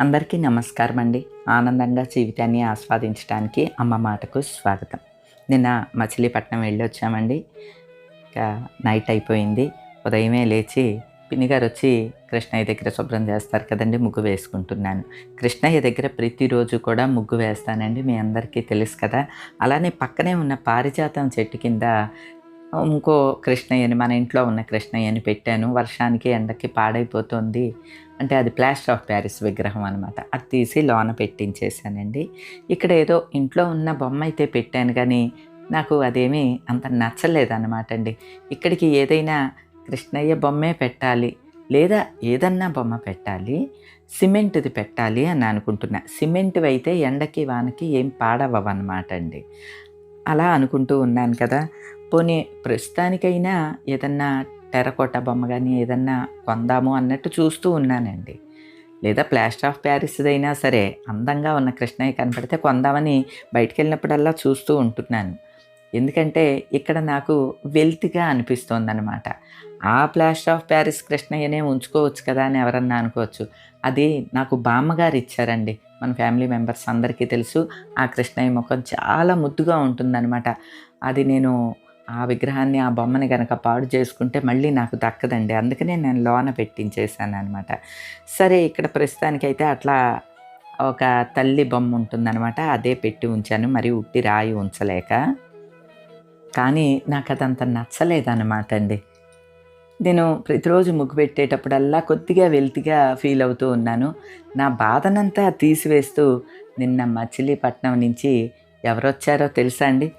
అందరికీ నమస్కారం అండి ఆనందంగా జీవితాన్ని ఆస్వాదించడానికి అమ్మ మాటకు స్వాగతం. నిన్న మచిలీపట్నం వెళ్ళి వచ్చామండి ఇంకా నైట్ అయిపోయింది. ఉదయమే లేచి పిన్నిగారు వచ్చి కృష్ణయ్య దగ్గర శుభ్రం చేస్తారు కదండి ముగ్గు వేసుకుంటున్నాను. కృష్ణయ్య దగ్గర ప్రతిరోజు కూడా ముగ్గు వేస్తానండి మీ అందరికీ తెలుసు కదా. అలానే పక్కనే ఉన్న పారిజాతం చెట్టు కింద ఇంకో కృష్ణయ్యని మన ఇంట్లో ఉన్న కృష్ణయ్యని పెట్టాను. వర్షానికి ఎండకి పాడైపోతుంది. అంటే అది ప్లాస్టర్ ఆఫ్ ప్యారిస్ విగ్రహం అనమాట అది తీసి లోన పెట్టించేసానండి ఇక్కడ ఏదో ఇంట్లో ఉన్న బొమ్మ అయితే పెట్టాను కానీ నాకు అదేమీ అంత నచ్చలేదన్నమాట అండి ఇక్కడికి ఏదైనా కృష్ణయ్య బొమ్మే పెట్టాలి లేదా ఏదన్నా బొమ్మ పెట్టాలి సిమెంట్ది పెట్టాలి అని అనుకుంటున్నా. సిమెంట్ అయితే ఎండకి వానకి ఏం పాడవన్నమాట అండి అలా అనుకుంటూ ఉన్నాను కదా. పోనీ ప్రస్తుతానికైనా ఏదన్నా టెరకోట బొమ్మ కానీ ఏదన్నా కొందాము అన్నట్టు చూస్తూ ఉన్నానండి. లేదా ప్లాస్టర్ ఆఫ్ ప్యారిస్దైనా సరే అందంగా ఉన్న కృష్ణయ్య కనపడితే కొందామని బయటికి వెళ్ళినప్పుడల్లా చూస్తూ ఉంటున్నాను. ఎందుకంటే ఇక్కడ నాకు వెల్త్గా అనిపిస్తోంది అనమాట ఆ ప్లాస్టర్ ఆఫ్ ప్యారిస్ కృష్ణయ్యనే ఉంచుకోవచ్చు కదా అని ఎవరన్నా అనుకోవచ్చు. అది నాకు బామ్మగారు ఇచ్చారండి. మన ఫ్యామిలీ మెంబర్స్ అందరికీ తెలుసు. ఆ కృష్ణయ్య ముఖం చాలా ముద్దుగా ఉంటుందన్నమాట. అది నేను ఆ విగ్రహాన్ని ఆ బొమ్మని కనుక పాడు చేసుకుంటే మళ్ళీ నాకు దక్కదండి. అందుకనే నేను లోన పెట్టించేసాను అనమాట సరే ఇక్కడ ప్రస్తుతానికైతే అట్లా ఒక తల్లి బొమ్మ ఉంటుందన్నమాట. అదే పెట్టి ఉంచాను. మరి ఉట్టి రాయి ఉంచలేక. కానీ నాకు అదంత నచ్చలేదన్నమాట అండి నేను ప్రతిరోజు ముగ్గు పెట్టేటప్పుడల్లా కొద్దిగా వెల్తిగా ఫీల్ అవుతూ ఉన్నాను. నా బాధనంతా తీసివేస్తూ నిన్న మచిలీపట్నం నుంచి ఎవరొచ్చారో తెలుసా అండి?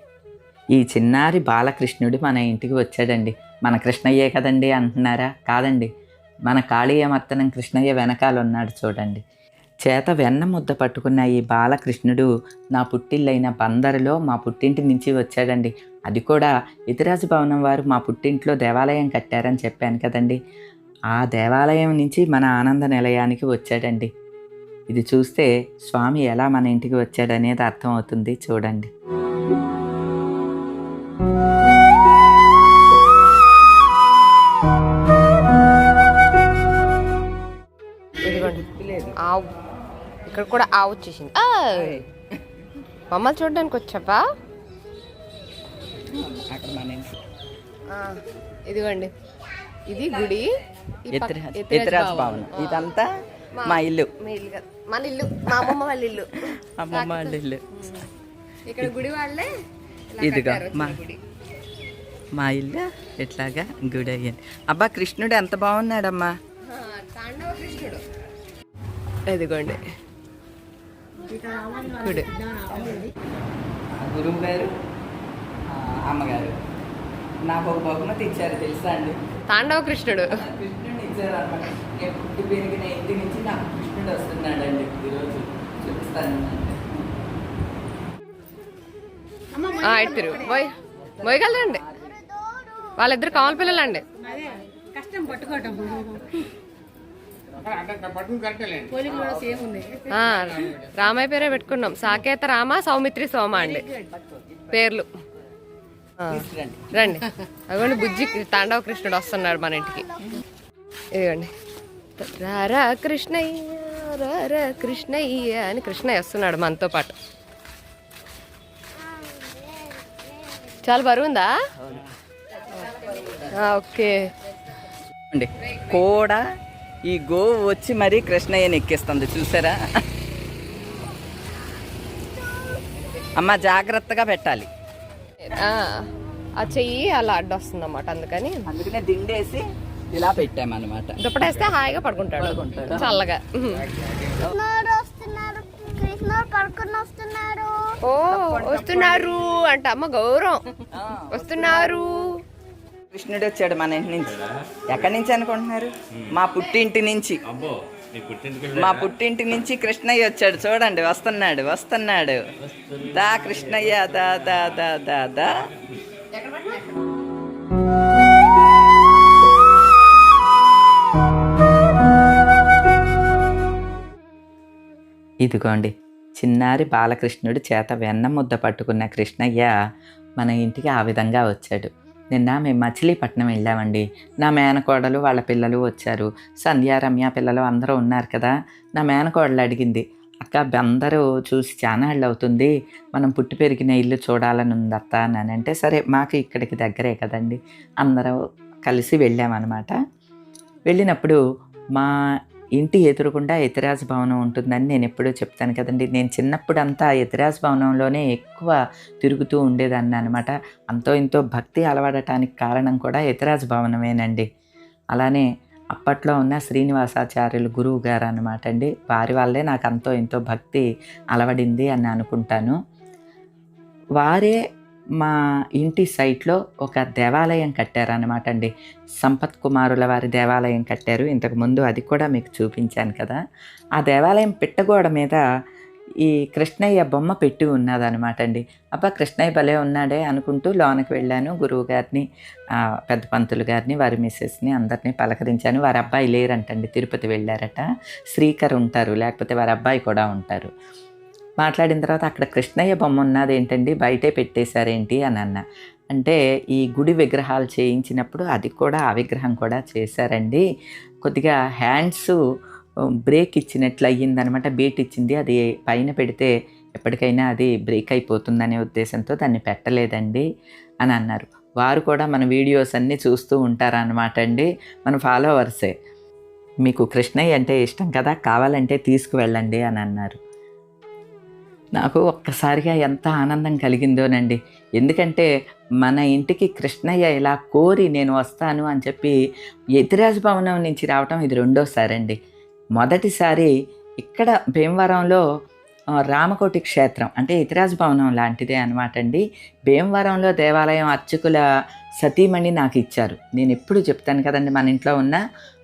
ఈ చిన్నారి బాలకృష్ణుడు మన ఇంటికి వచ్చాడండి. మన కృష్ణయ్యే కదండి అంటున్నారా? కాదండి. మన కాళీయమర్తనం కృష్ణయ్య వెనకాల ఉన్నాడు చూడండి. చేత వెన్న ముద్ద పట్టుకున్న ఈ బాలకృష్ణుడు నా పుట్టిల్లైన బందరులో మా పుట్టింటి నుంచి వచ్చాడండి. అది కూడా ఇతిరాజు భవనం వారు మా పుట్టింట్లో దేవాలయం కట్టారని చెప్పాను కదండి. ఆ దేవాలయం నుంచి మన ఆనంద నిలయానికి వచ్చాడండి. ఇది చూస్తే స్వామి ఎలా మన ఇంటికి వచ్చాడనేది అర్థమవుతుంది చూడండి. ఇదిగోండి. ఆవు. ఇక్కడ కూడా ఆవు వచ్చేసింది. ఆ! మమ్మల్ని చూడడానికి వచ్చావా? ఆ, ఇదిగోండి. ఇది గుడి. ఎత్తిరాజ్ భవనం. ఇదంతా మా ఇల్లు. మీ ఇల్లు కాదు. మన ఇల్లు. మా అమ్మమ్మ వాళ్ళ ఇల్లు. అమ్మమ్మ వాళ్ళ ఇల్లు. ఇక్కడ గుడి వాళ్ళే ఇదిగో మా. మా ఇల్లు ఇట్లాగా గుడి అయ్యింది. అబ్బా కృష్ణుడు ఎంత బాగున్నాడమ్మా. ఆ, తాండవ కృష్ణుడు. ఇదిగోండి. గుడి గురువు గారు అమ్మగారు. నాకు ఒక బహుమతి ఇచ్చారు తెలుసా అండి? తాండవ కృష్ణుడు. కృష్ణుడిని ఇచ్చారు అనమాట. నేను పుట్టి పెరిగిన ఇంటి నుంచి నాకు కృష్ణుడు వస్తున్నాడండి. ఈరోజు చూపిస్తాను తిరుగు పోయి పోయగలరండి వాళ్ళిద్దరు కావాలి పిల్లలండి. కష్టం పట్టుకోవటం పోలింగ్ కూడా సేమ్ ఉంది ఆ, రామయ్య పేరే పెట్టుకున్నాం. సాకేత రామ సౌమిత్రి సోమ అండి. పేర్లు. రండి. అదిగోండి బుజ్జి తాండవ కృష్ణుడు వస్తున్నాడు మన ఇంటికి. ఇదిగోండి. రారా కృష్ణయ్య రారా కృష్ణయ్య అని కృష్ణయ్య వస్తున్నాడు మనతో పాటు. చాలా బరువుందా ఓకే. అండి కూడా ఈ గోవు వచ్చి మరీ కృష్ణయ్యని ఎక్కిస్తుంది చూసారా? అమ్మ జాగ్రత్తగా పెట్టాలి. ఆ, ఆ చెయ్యి అలా అడ్డొస్తుంది అన్నమాట అందుకని. అందుకనే దిండేసి ఇలా పెట్టామన్నమాట. దుప్పటేస్తే హాయిగా పడుకుంటాడు. పడుకుంటాడు. చల్లగా. ఓ వస్తున్నారు అంట అమ్మ గౌరవం. వస్తున్నారు. కృష్ణుడు వచ్చాడు మన ఇంటి నుంచి. ఎక్కడి నుంచి అనుకుంటున్నారు? మా పుట్టింటి నుంచి. మా పుట్టింటి నుంచి కృష్ణయ్య వచ్చాడు. చూడండి వస్తున్నాడు. వస్తున్నాడు. దా కృష్ణయ్య దా దా దా దా దా. ఇదిగోండి చిన్నారి బాలకృష్ణుడు చేత వెన్న ముద్ద పట్టుకున్న కృష్ణయ్య మన ఇంటికి ఆ విధంగా వచ్చాడు. నిన్న మేము మచిలీపట్నం వెళ్ళామండి. నా మేనకోడలు వాళ్ళ పిల్లలు వచ్చారు. సంధ్య రమ్య పిల్లలు అందరూ ఉన్నారు కదా. నా మేనకోడలు అడిగింది అక్క అందరూ చూసి చాలా చానాళ్ళు అవుతుంది. మనం పుట్టి పెరిగిన ఇల్లు చూడాలని ఉంది అత్త అని అంటే సరే మాకు ఇక్కడికి దగ్గరే కదండి. అందరూ కలిసి వెళ్ళామన్నమాట. వెళ్ళినప్పుడు మా ఇంటి ఎదురుగుండా ఎతిరాజ్ భవనం ఉంటుందని నేను ఎప్పుడూ చెప్తాను కదండి. నేను చిన్నప్పుడు అంతా ఎతిరాజ్ భవనంలోనే ఎక్కువ తిరుగుతూ ఉండేదాన్ని అనమాట అంతో ఇంతో భక్తి అలవడటానికి కారణం కూడా ఎతిరాజ్ భవనమేనండి. అలానే అప్పట్లో ఉన్న శ్రీనివాసాచార్యులు గురువు గారు అనమాట అండి వారి వల్లే నాకు అంతో ఇంతో భక్తి అలవడింది అని అనుకుంటాను. వారే మా ఇంటి సైట్లో ఒక దేవాలయం కట్టారనమాట అండి. సంపత్ కుమారుల వారి దేవాలయం కట్టారు. ఇంతకు ముందు అది కూడా మీకు చూపించాను కదా. ఆ దేవాలయం పిట్టగోడ మీద ఈ కృష్ణయ్య బొమ్మ పెట్టి ఉన్నదనమాట అండి. అబ్బా కృష్ణయ్య భలే ఉన్నాడే అనుకుంటూ లోనకి వెళ్ళాను. గురువు గారిని పెద్ద పంతులు గారిని వారి మిస్సెస్ని అందరినీ పలకరించాను. వారి అబ్బాయి లేరంటండి. తిరుపతి వెళ్ళారట. శ్రీకర్ ఉంటారు. లేకపోతే వారి అబ్బాయి కూడా ఉంటారు. మాట్లాడిన తర్వాత అక్కడ కృష్ణయ్య బొమ్మ ఉన్నది ఏంటండి? బయటే పెట్టేశారేంటి? అని అన్న. అంటే ఈ గుడి విగ్రహాలు చేయించినప్పుడు అది కూడా ఆ విగ్రహం కూడా చేశారండి. కొద్దిగా హ్యాండ్స్ బ్రేక్ ఇచ్చినట్లు అయ్యిందనమాట. బీట్ ఇచ్చింది. అది పైన పెడితే ఎప్పటికైనా అది బ్రేక్ అయిపోతుందనే ఉద్దేశంతో దాన్ని పెట్టలేదండి అని అన్నారు. వారు కూడా మన వీడియోస్ అన్నీ చూస్తూ ఉంటారనమాట అండి. మన ఫాలోవర్సే. మీకు కృష్ణయ్య అంటే ఇష్టం కదా? కావాలంటే తీసుకువెళ్ళండి అని అన్నారు. నాకు ఒక్కసారిగా ఎంత ఆనందం కలిగిందోనండి. ఎందుకంటే మన ఇంటికి కృష్ణయ్య ఇలా కోరి నేను వస్తాను అని చెప్పి ఎతిరాజ భవనం నుంచి రావటం ఇది రెండోసారి అండి మొదటిసారి ఇక్కడ భీమవరంలో రామకోటి క్షేత్రం అంటే ఇతిరాజ భవనం లాంటిదే అనమాట అండి భీమవరంలో దేవాలయం అర్చకుల సతీమణి నాకు ఇచ్చారు. నేను ఎప్పుడు చెప్తాను కదండి మన ఇంట్లో ఉన్న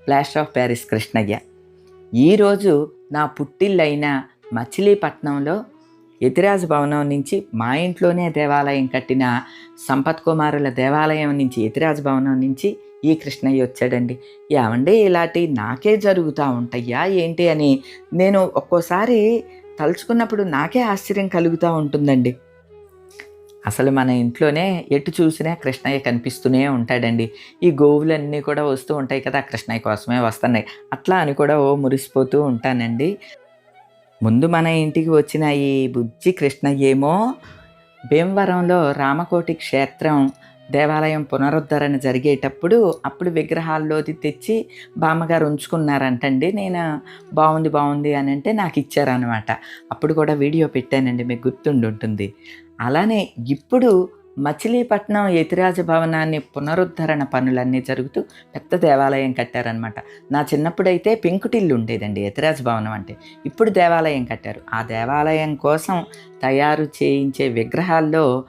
ప్లాస్టర్ ఆఫ్ ప్యారిస్ కృష్ణయ్య. ఈరోజు నా పుట్టిల్లైన మచిలీపట్నంలో యతిరాజ భవనం నుంచి మా ఇంట్లోనే దేవాలయం కట్టిన సంపత్ కుమారుల దేవాలయం నుంచి యతిరాజ భవనం నుంచి ఈ కృష్ణయ్య వచ్చాడండి. ఏమండి ఇలాంటి నాకే జరుగుతూ ఉంటాయా ఏంటి అని నేను ఒక్కోసారి తలుచుకున్నప్పుడు నాకే ఆశ్చర్యం కలుగుతూ ఉంటుందండి. అసలు మన ఇంట్లోనే ఎటు చూసినా కృష్ణయ్య కనిపిస్తూనే ఉంటాడండి. ఈ గోవులన్నీ కూడా వస్తూ ఉంటాయి కదా కృష్ణయ్య కోసమే వస్తున్నాయి. అట్లా అని కూడా ఓ మురిసిపోతూ ఉంటానండి. ముందు మన ఇంటికి వచ్చిన ఈ బుజ్జి కృష్ణయ్యేమో భీమవరంలో రామకోటి క్షేత్రం దేవాలయం పునరుద్ధరణ జరిగేటప్పుడు అప్పుడు విగ్రహాల్లోది తెచ్చి బామ్మగారు ఉంచుకున్నారంటండి. నేను బాగుంది బాగుంది అని అంటే నాకు ఇచ్చారనమాట అప్పుడు కూడా వీడియో పెట్టానండి మీకు గుర్తుండి ఉంటుంది అలానే ఇప్పుడు మచిలీపట్నం యతిరాజ భవనాన్ని పునరుద్ధరణ పనులన్నీ జరుగుతూ పెద్ద దేవాలయం కట్టారనమాట నా చిన్నప్పుడైతే పెంకుటిల్లు ఉండేదండి యతిరాజ భవనం అంటే. ఇప్పుడు దేవాలయం కట్టారు. ఆ దేవాలయం కోసం తయారు చేయించే విగ్రహాల్లో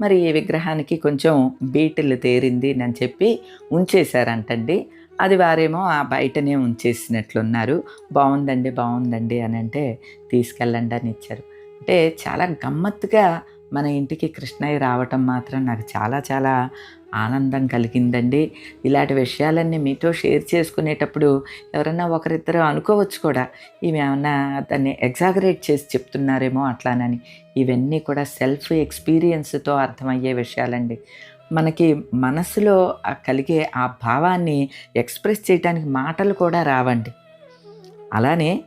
మరి ఈ విగ్రహానికి కొంచెం బీటిల్లు తేరింది అని చెప్పి ఉంచేశారంటండి. అది వారేమో ఆ బయటనే ఉంచేసినట్లున్నారు. బాగుందండి బాగుందండి అని అంటే తీసుకెళ్ళండి అని ఇచ్చారు. అంటే చాలా గమ్మత్తుగా మన ఇంటికి కృష్ణయ్య రావటం మాత్రం నాకు చాలా చాలా ఆనందం కలిగిందండి. ఇలాంటి విషయాలన్నీ మీతో షేర్ చేసుకునేటప్పుడు ఎవరన్నా ఒకరిద్దరు అనుకోవచ్చు కూడా ఇవి ఏమన్నా దాన్ని ఎగ్జాగరేట్ చేసి చెప్తున్నారేమో అట్లానని. ఇవన్నీ కూడా సెల్ఫ్ ఎక్స్పీరియన్స్తో అర్థమయ్యే విషయాలండి. మనకి మనసులో కలిగే ఆ భావాన్ని ఎక్స్ప్రెస్ చేయడానికి మాటలు కూడా రావండి. అలానే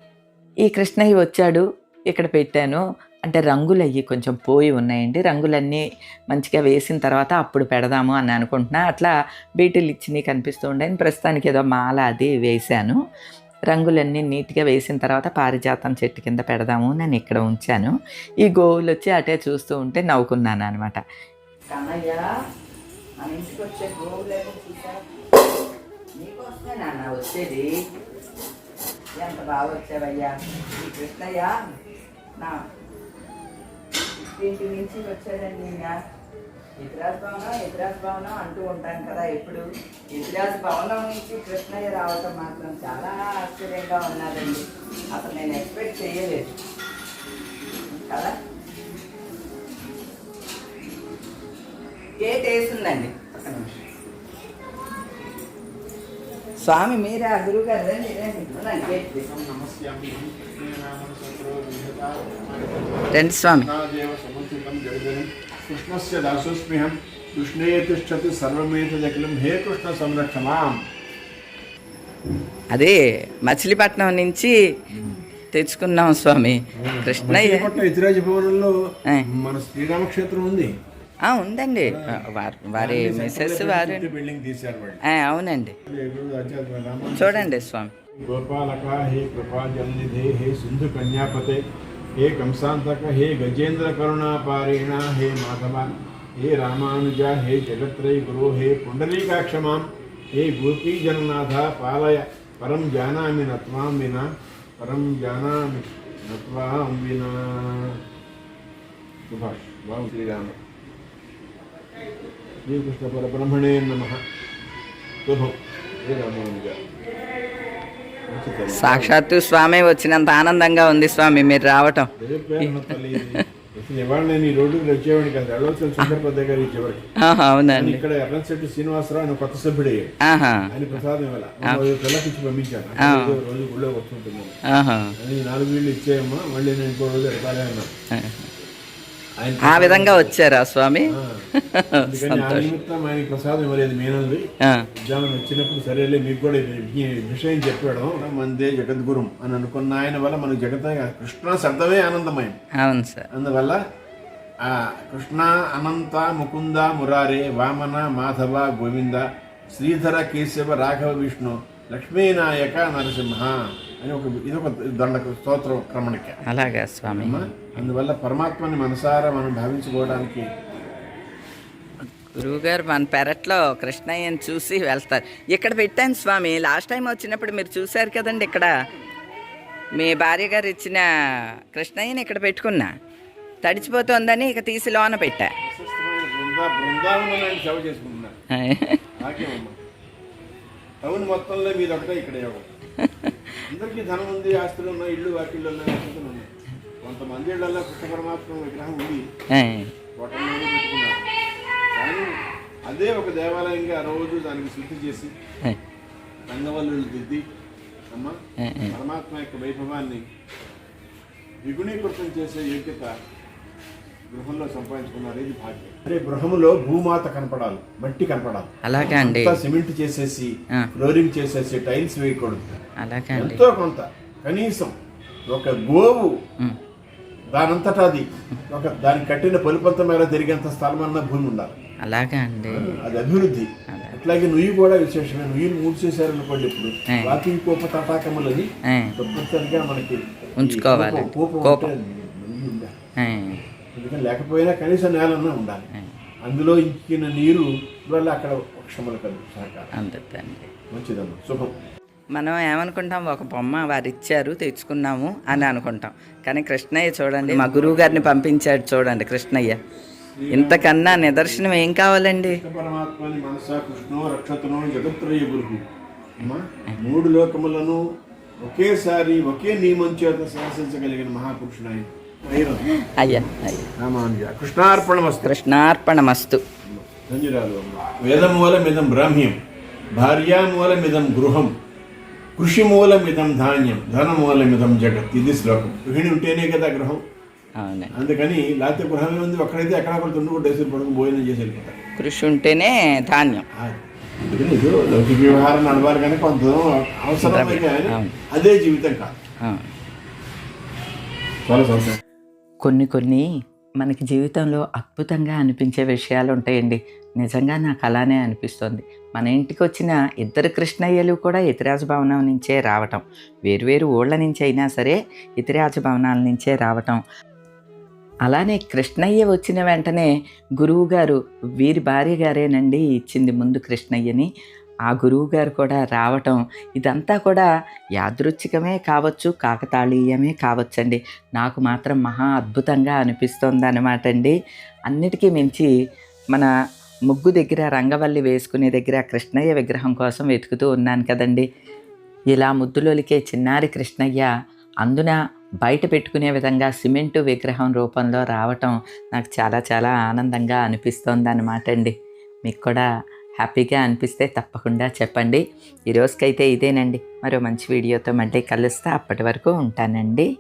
ఈ కృష్ణయ్య వచ్చాడు ఇక్కడ పెట్టాను అంటే రంగులు అవి కొంచెం పోయి ఉన్నాయండి. రంగులన్నీ మంచిగా వేసిన తర్వాత అప్పుడు పెడదాము అని అనుకుంటున్నా. అట్లా బీటిల్ ఇచ్చినవి కనిపిస్తూ ఉండేది ప్రస్తుతానికి ఏదో మాల అది వేశాను. రంగులన్నీ నీట్గా వేసిన తర్వాత పారిజాతం చెట్టు కింద పెడదాము నేను ఇక్కడ ఉంచాను. ఈ గోవులు వచ్చి అటే చూస్తూ ఉంటే నవ్వుకున్నాను అనమాట వచ్చేది? ఎంత బాగా వచ్చావయ్యా? కృష్ణయ్య నా ఇంటి నుంచి వచ్చాడండి ఇంకా. ఇతిరాజ్ భవనం ఇతిరాజ్ భవనం అంటూ ఉంటాను కదా ఎప్పుడు. ఇతిరాజ్ భవనం నుంచి కృష్ణయ్య రావటం మాత్రం చాలా ఆశ్చర్యంగా ఉన్నదండి. అసలు నేను ఎక్స్పెక్ట్ చేయలేదు. కదా? గేట్ వేసిందండి నిమిషం. స్వామి మీరే ఆ గురువు గారు. రండి స్వామి. కృష్ణస్య దాసోస్మ్యహం కృష్ణే తిష్టతి సర్వమేతదఖిలం హే కృష్ణ సంరక్షమాం అదే మచిలీపట్నం నుంచి తెచ్చుకున్నాం స్వామి కృష్ణయ్య ఇతిరాజ భవనంలో. మన శ్రీరామక్షేత్రం ఉంది. ఆ, ఉందండి. వారి మిస్సెస్ వారి అవునండి. చూడండి స్వామి. గోపాలక హే కృపా జలనిధే హే సింధు కన్యాపతే హే కంసాంతక హే గజేంద్ర కరుణాపారేణ హే మాధవ హే రామానుజ హే జగత్రయ గురు హే పుండరీకాక్షమాం హే గోపీ జగన్నాథ పాలయ పరం జానామి నత్వాం వినా పరం జానామి నత్వాం వినా సుభాష్ బాబు శ్రీరామ శ్రీకృష్ణ పరబ్రహ్మణే నమ శుభం హే రామానుజ సాక్షాత్తు స్వామి వచ్చినంత ఆనందంగా ఉంది స్వామి మీరు రావటం. అవునండి. ఇక్కడ ఎర్రంశెట్టి శ్రీనివాసరావు ఆయన కొత్త ఆయన ప్రసాదం పిల్లకి ఇచ్చి పంపించాను. రోజు గుళ్ళో నాలుగు వీళ్ళు ఇచ్చేయమ్మా. మళ్ళీ నేను ఇంకో రోజు ఎడతాలే అన్నాను ఆయన ఆ విధంగా వచ్చారా స్వామి? ప్రసాదం ఇవ్వలేదు మీనంది ఉద్యానం వచ్చినప్పుడు సరేలే మీకు కూడా విషయం చెప్పాడు. మందే జగద్గురం అని అనుకున్న ఆయన వల్ల మనకు జగత్ కృష్ణ శబ్దమే ఆనందమయం. అవును సార్. అందువల్ల ఆ కృష్ణ అనంత ముకుంద మురారే వామన మాధవ గోవింద శ్రీధర కేశవ రాఘవ విష్ణు లక్ష్మీనాయక నరసింహ అని ఒక ఇది ఒక దండ స్తోత్రం క్రమణిక. అలాగా స్వామి. అందువల్ల పరమాత్మని మనసారా మనం భావించుకోవడానికి గురువుగారు మన పెరట్లో కృష్ణయ్యని చూసి వెళ్తారు. ఇక్కడ పెట్టాను స్వామి లాస్ట్ టైం వచ్చినప్పుడు మీరు చూశారు కదండి ఇక్కడ. మీ భార్య గారు ఇచ్చిన కృష్ణయ్యని ఇక్కడ పెట్టుకున్నా. తడిచిపోతుందని ఇక తీసి లోన పెట్టా. టౌన్ మొత్తంలో మీరు ఒకటే ఇక్కడ యోగం అందరికీ ధనం ఉంది ఆస్తులు ఉన్నాయి ఇళ్ళు వాకిళ్ళు ఉన్నాయి కొంతమంది ఇళ్ళలో కృష్ణ పరమాత్మ విగ్రహం ఉంది. పెట్టుకున్నారు. కానీ అదే ఒక దేవాలయంగా ఆ రోజు దానికి శుద్ధి చేసి రంగవల్లులు దిద్ది అమ్మ పరమాత్మ యొక్క వైభవాన్ని ద్విగుణీకృతం చేసే యోగ్యత గృహంలో సంపాదించుకున్నారు ఇది భాగ్యం. అరే గృహంలో భూమాత కనపడాలి మట్టి కనపడాలి. అలాగా అండి. సిమెంట్ చేసేసి. ఫ్లోరింగ్ చేసేసి టైల్స్ వేయకూడదు. అలాగా అండి. ఎంతో కొంత కనీసం ఒక గోవు దానంతటా అది. ఒక దానికి కట్టిన పొలిపంత మేర తిరిగేంత స్థలం అన్న భూమి ఉండాలి. అలాగా అండి. అది అభివృద్ధి. అట్లాగే నుయ్యి కూడా విశేషమే. నుయ్యిలు మూడు చేశారు అనుకోండి ఇప్పుడు. వాకింగ్ కోప తటాకములని తప్పనిసరిగా మనకి ఉంచుకోవాలి. కోపం- ఎందుకంటే లేకపోయినా కనీసం నేలన్నా ఉండాలి. అందులో ఇంకిన నీరు వల్ల అక్కడ వృక్షములు కలుగు సహకారం. మంచిదమ్మా. శుభం. మనం ఏమనుకుంటాం? ఒక బొమ్మ వారు ఇచ్చారు తెచ్చుకున్నాము అని అనుకుంటాం. కానీ కృష్ణయ్య చూడండి మా గురువు గారిని పంపించాడు చూడండి కృష్ణయ్య. ఇంతకన్నా నిదర్శనం ఏం కావాలండి? కృష్ణ పరమాత్మని మనస కృష్ణో రక్షతనో జగత్రయ గురు అమ్మా మూడు లోకములను ఒకేసారి ఒకే నియమం చేత శాసించగలిగిన మహాపురుషుడు ఆయన. అయ్యా అయ్యా. కృష్ణార్పణమస్తు. కృష్ణార్పణమస్తు. వేదమూలమిదం బ్రాహ్మ్యం. భార్యామూలమిదం గృహం. కృషిమూలమిదం ధాన్యం. ధనమూలమిదం జగత్. ఇది శ్లోకం. గృహిణి ఉంటేనే కదా గృహం. అందుకని లేకపోతే గృహమే ఉంది ఒక్కడైతే ఎక్కడక్కడ తుండుకుంటేసి పడుకుని భోజనం చేసి వెళ్ళిపోతారు కృషి ఉంటేనే ధాన్యం. అది. అందుకని ఇది లౌకిక వ్యవహారం నడవాలి కానీ కొంత. అదే జీవితం కాదు. చాలా సంతోషం. కొన్ని కొన్ని మనకి జీవితంలో అద్భుతంగా అనిపించే విషయాలు ఉంటాయండి. నిజంగా నాకు అలానే అనిపిస్తుంది. మన ఇంటికి వచ్చిన ఇద్దరు కృష్ణయ్యలు కూడా ఇతిరాజ భవనం నుంచే రావటం. వేరువేరు ఊళ్ళ నుంచి అయినా సరే ఇతిరాజ భవనాల నుంచే రావటం. అలానే కృష్ణయ్య వచ్చిన వెంటనే గురువు గారు వీరి భార్య గారేనండి ఇచ్చింది ముందు కృష్ణయ్యని. ఆ గురువు గారు కూడా రావటం ఇదంతా కూడా యాదృచ్ఛికమే కావచ్చు కాకతాళీయమే కావచ్చండి. నాకు మాత్రం మహా అద్భుతంగా అనిపిస్తుంది అనమాట అండి. అన్నిటికీ మించి మన ముగ్గు దగ్గర రంగవల్లి వేసుకునే దగ్గర కృష్ణయ్య విగ్రహం కోసం వెతుకుతూ ఉన్నాను కదండి. ఇలా ముద్దులోలికే చిన్నారి కృష్ణయ్య అందున బయట పెట్టుకునే విధంగా సిమెంటు విగ్రహం రూపంలో రావటం నాకు చాలా చాలా ఆనందంగా అనిపిస్తోంది అనమాట అండి. మీకు కూడా హ్యాపీగా అనిపిస్తే తప్పకుండా చెప్పండి. ఈ రోజుకైతే ఇదేనండి. మరో మంచి వీడియోతో మళ్ళీ కలుస్తా. అప్పటి వరకు ఉంటానండి.